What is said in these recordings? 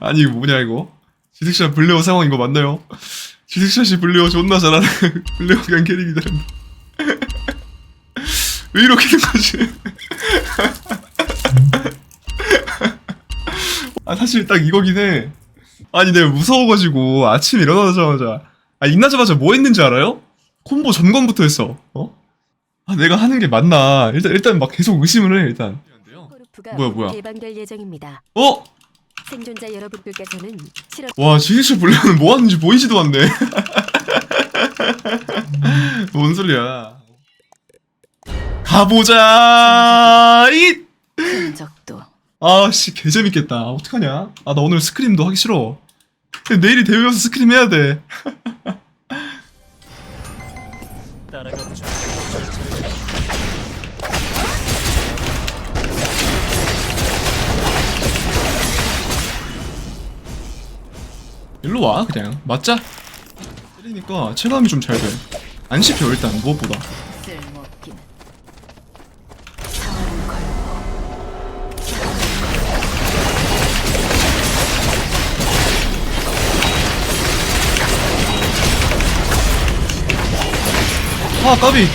아니 이거 뭐냐 이거 지식샷 블레어 상황 이거 맞나요? 지식샷이 블레어 존나 잘하는 블레어 그냥 캐릭이잖아 왜 이렇게 된 거지? 아 사실 딱 이거긴 해 아니 내가 무서워가지고 아침에 일어나자마자 아 일어나자마자 뭐 했는지 알아요? 콤보 점검부터 했어 어? 아 내가 하는 게 맞나 일단 일단 막 계속 의심을 해 일단 뭐야, 뭐야. 예정입니다. 어? 생존자 여러분들께서는 실업 와 지식샷 블레어는 뭐 하는지 보이지도 않네. 뭔 소리야. 가보자 잇! 흔적도. 아씨 개재밌겠다. 아, 어떡하냐? 아 나 오늘 스크림도 하기 싫어. 근데 내일이 대회여서 스크림 해야 돼 일로 와 그냥. 맞자? 때리니까 체감이 좀 잘 돼 안 씹혀 일단 무엇보다. 아 까비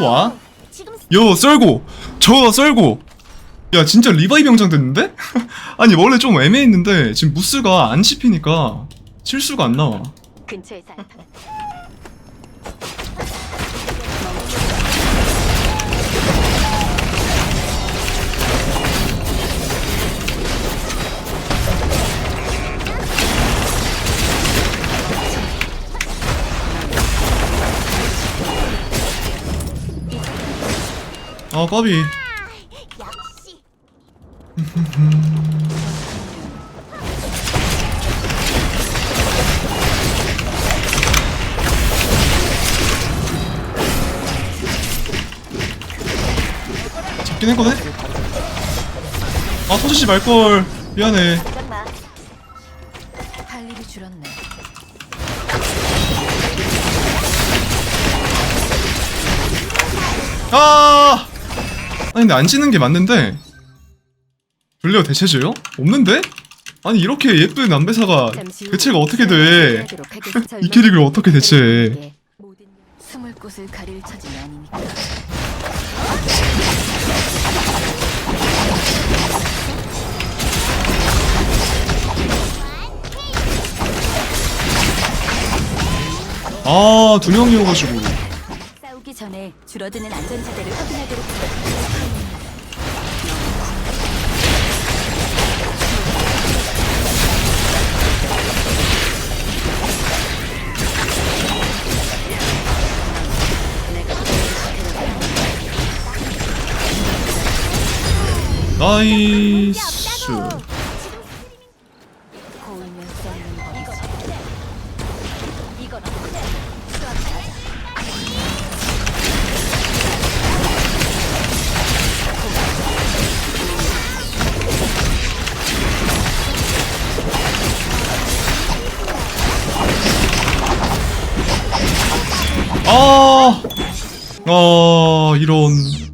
일로 와. 요 썰고 저 썰고. 야 진짜 리바이 병장 됐는데? 아니 원래 좀 애매했는데 지금 무스가 안 씹히니까 실수가 안 나와. 근처에 사람 아 까비. 잡긴 했거든? 아 터지지 말걸 미안해 아니 근데 안 지는 게 맞는데 블레어 대체줘요? 없는데? 아니 이렇게 예쁜 남배사가 대체가 어떻게 돼? 이 캐릭을 어떻게 대체해? 숨을 곳을 가릴 처지는 아니니까. 아두 명이어가지고 싸우기 전에 줄어드는 안전지대를 확인하도록 나이스. 아, 아 이런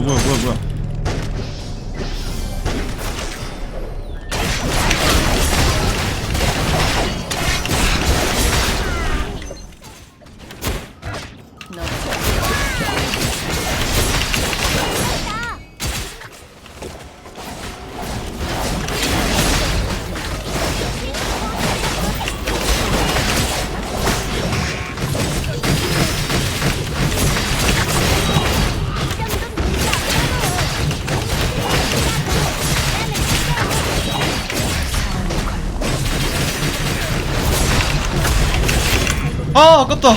뭐야 뭐야 뭐야 뭐야 아 아깝다.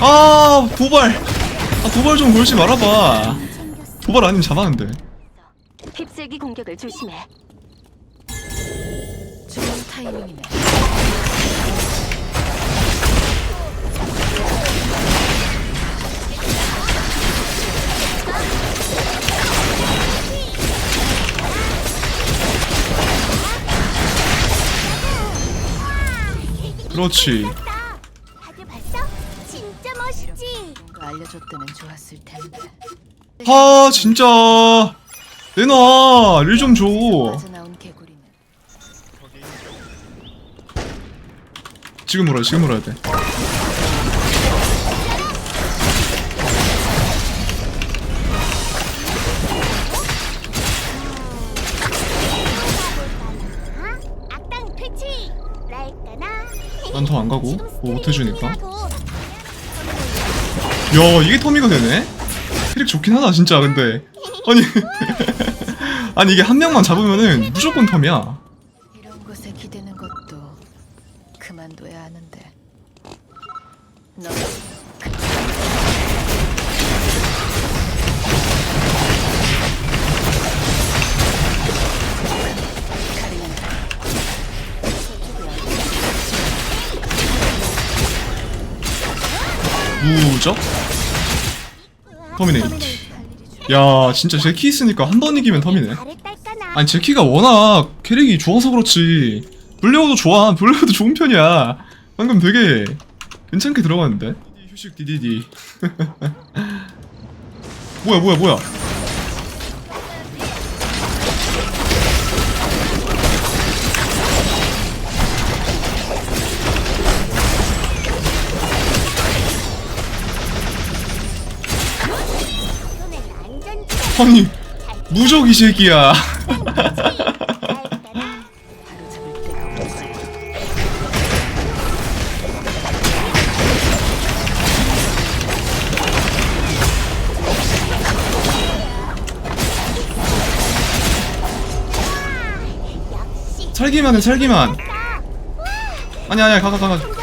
아 도발. 아 도발 좀 걸지 말아봐. 도발 아니면 잡았는데. 휩쓸기 공격을 조심해. 타이밍이네. 그렇지 다들 봤어? 진짜 멋있지. 뭔가 알려줬다면 좋았을 텐데. 아 진짜 내놔 일좀줘 맞아 나온 개구리는 지금 물어야 지금 물어야 돼 악당 퇴치. 랄까나. 난 더 안 가고 뭐 못해주니까. 야 이게 터미가 되네 캐릭 좋긴 하다 진짜 근데 아니 아니 이게 한 명만 잡으면은 무조건 텀이야 무적 터미네이트 야 진짜 제키 있으니까 한 번 이기면 잘했달까나. 아니 제키가 워낙 캐릭이 좋아서 그렇지. 블레어도 좋아. 블레어도 좋은 편이야. 방금 되게 괜찮게 들어갔는데? 휴식 디디디. 뭐야 뭐야 뭐야 아니 무적 이 새끼야. 살기만 해 살기만 아니 아니야 가가 가가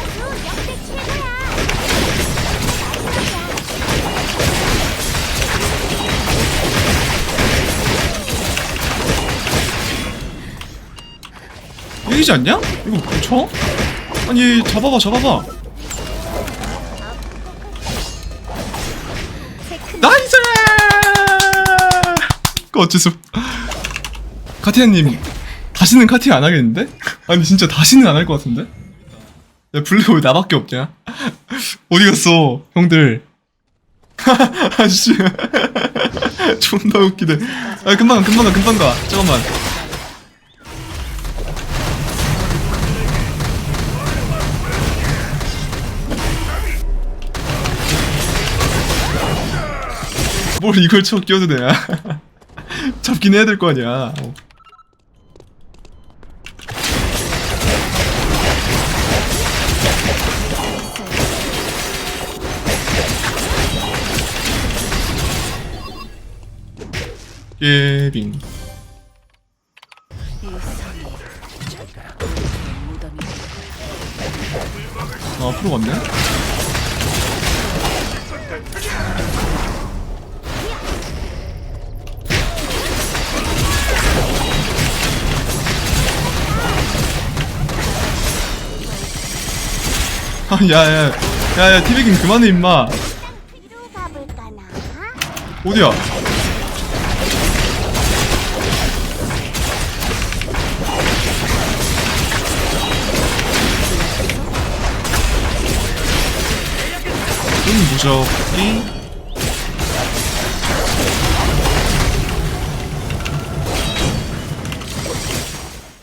이기지 않냐? 이거 쳐? 아니 잡아봐 잡아봐 나이스! 그 어째서 카티아님 다시는 카티 안 하겠는데? 아니 진짜 다시는 안 할 것 같은데? 야 블랙 왜 나밖에 없냐? 어디 갔어 형들 아씨 존나 웃기네 아 금방 가 금방 가 금방 가 잠깐만 뭘 이걸 쳐 끼워도 되냐 잡긴 해야 될 거 아니야 어. 예빙. 아 앞으로 갔네 야야 야야 티비긴 그만해 임마. 어디야 은 무적이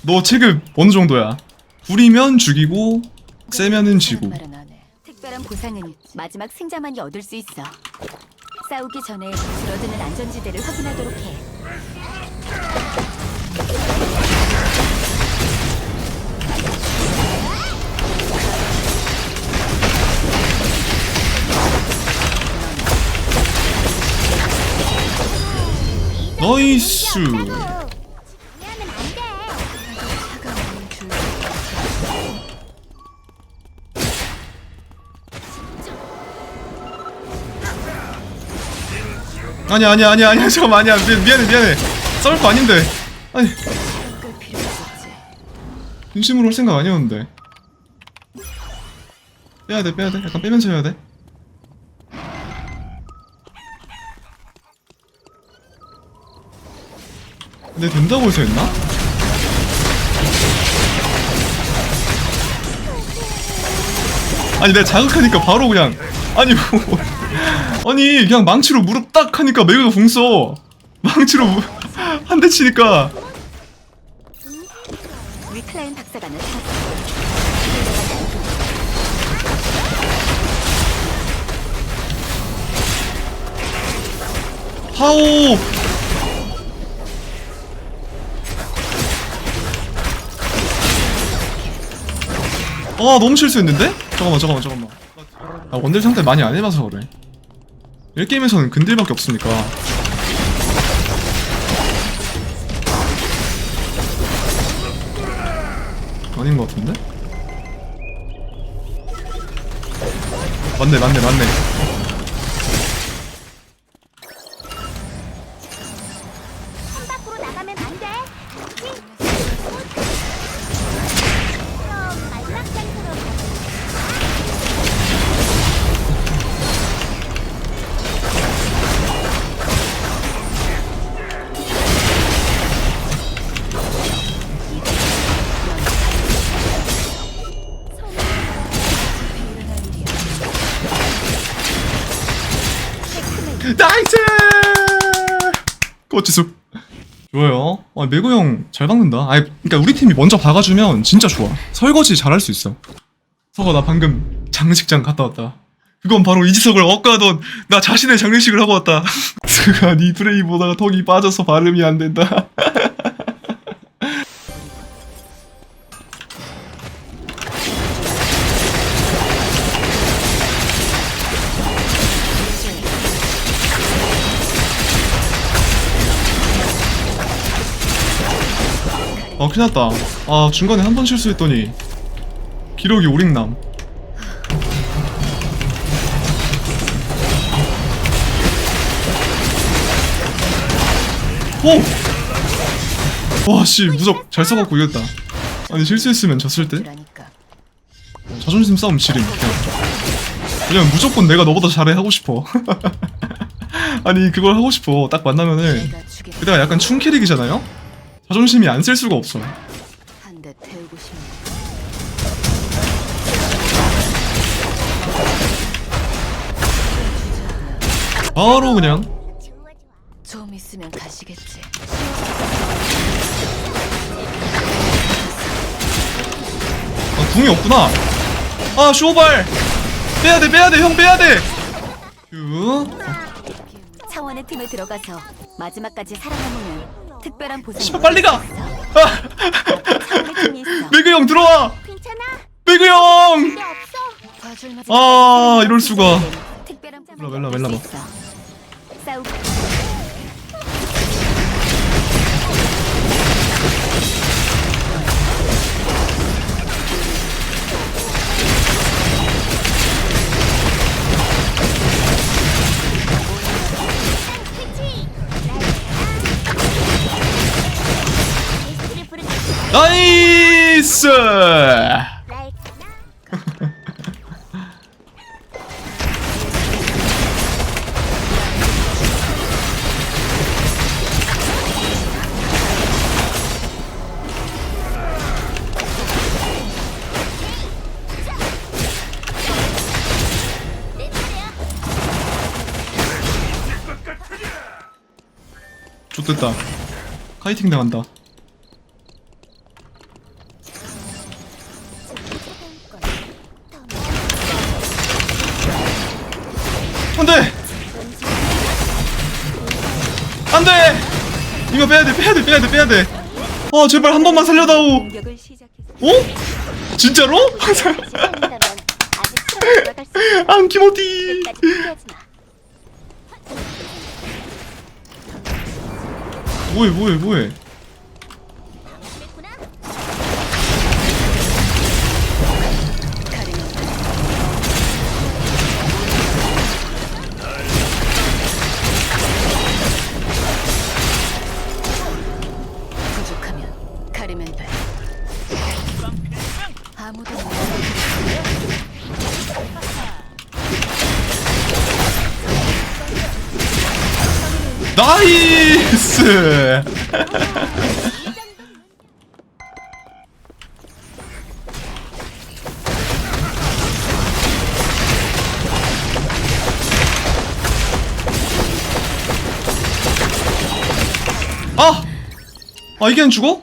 너 체급 어느 정도야? 구리면 죽이고 세면은 지고 특별한 보상은 마지막 승자만이 얻을 수 있어. 싸우기 전에 줄어드는 안전지대를 확인하도록 해. 너이스 아니야 아니야 아니야 아니야 잠깐만 아니야. 미, 미안해 미안해. 싸울 거 아닌데. 아니. 진심으로 할 생각 아니었는데. 빼야 돼 빼야 돼. 약간 빼면서 해야 돼. 근데 된다고 해서 했나? 아니 내가 자극하니까 바로 그냥. 아니 뭐 아니 그냥 망치로 무릎 딱 하니까 매그가 궁써. 망치로 한대 치니까. 위클라인 박사가 나타났어. 파오! 아 너무 실수했는데? 잠깐만 잠깐만 잠깐만. 아 원딜 상태 많이 안 해봐서 그래 1게임에서는 근딜밖에 없으니까 아닌 것 같은데? 맞네 맞네 맞네 좋아요. 아, 매구 형잘 박는다. 아니, 그러니까 우리 팀이 먼저 박아주면 진짜 좋아. 설거지 잘할 수 있어. 서가 나 방금 장식장 갔다 왔다. 그건 바로 이지석을 억가던 나 자신의 장례식을 하고 왔다. 스가 니 플레이 보다가 턱이 빠져서 발음이 안 된다. 아 큰일 났다. 아 중간에 한 번 실수했더니 기록이 오링남. 오! 와씨 무적 잘 써갖고 이겼다. 아니 실수했으면 졌을 때? 그러니까. 자존심 싸움 지름 그냥 그냥 무조건 내가 너보다 잘해 하고 싶어. 아니 그걸 하고 싶어. 딱 만나면은 게다가 약간 충캐릭이잖아요? 자존심이 안셀 수가 없어 한 대 태우고 싶네. 바로 그냥 좀 있으면 가시겠지. 아, 궁이 없구나. 아, 쇼발! 빼야 돼, 빼야 돼, 형 빼야 돼! 유. 차원의 팀에 들어가서 마지막까지 살아남으면 특별한 보상. 씨발, 빨리 가! 아! 있어. 매그 형 들어와! 괜찮아. 매그 형! 아, 이럴 수가. 멜라, 멜라, 멜라 봐. 싸우. 나 좋됐다. 카이팅 당한다. 빼야돼, 빼야돼, 빼야돼, 빼야돼. 아, 제발 한 번만 살려다오. 공격을. 어? 진짜로? 시간이라면 아직 틀어 들어갈 수 있어. 안키모티. 끝까지 포기하지 마. 뭐해 뭐해 뭐해 나이스 아! 아 이게 안 죽어?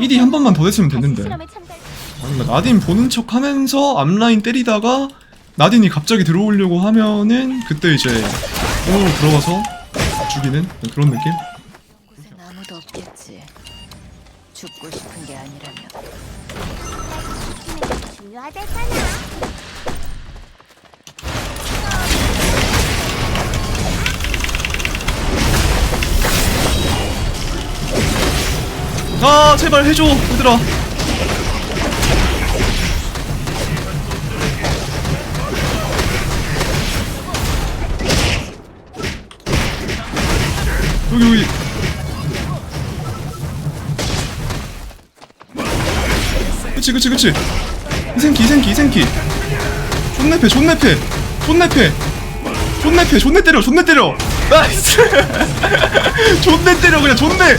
이디 한 번만 더 됐으면 됐는데 아니 나딘 보는 척 하면서 앞라인 때리다가 나딘이 갑자기 들어오려고 하면은 그때 이제 뽕으로 들어가서 죽이는 그런 느낌? 곳엔 아무도 없겠지. 죽고 싶은 게 아니라면. 중요하대잖아. 아 제발 해줘 얘들아 그치 그치 그치. 이생키 이생키 이생키. 존내패 존내패. 존내패. 존내패 존내 때려 존내 때려. 나이스. 존내 때려 그냥 존내.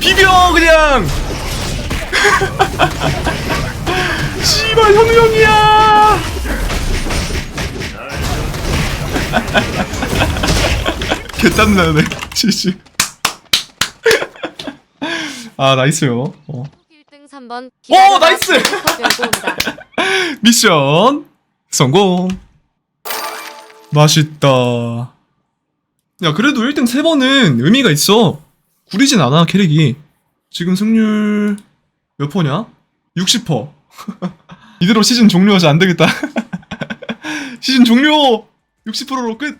비벼 그냥. 씨발 형이야. 개땀나네 지지. 아 나이스요. 어. 1등 3번 오, 나이스! 미션 성공! 맛있다. 야 그래도 1등 3번은 의미가 있어. 구리진 않아 캐릭이. 지금 승률 몇 퍼냐? 60퍼. 이대로 시즌 종료하지 안되겠다. 시즌 종료! 60%로 끝